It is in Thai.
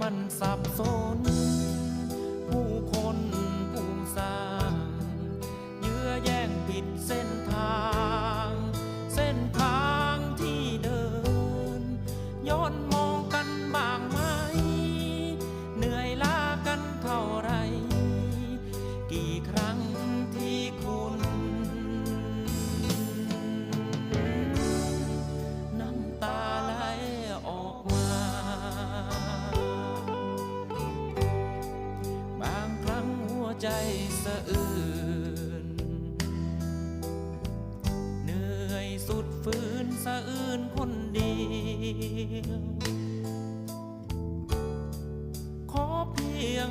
มันสับสน ผู้คนผู้สร้างเยื้อแย่งผิดเส้นทาง เส้นทางที่เดิน ย้อนมองกันบ้าง ใจสะอื้นเหนื่อยสุดฝืนสะอื้นคนเดียวขอเพียง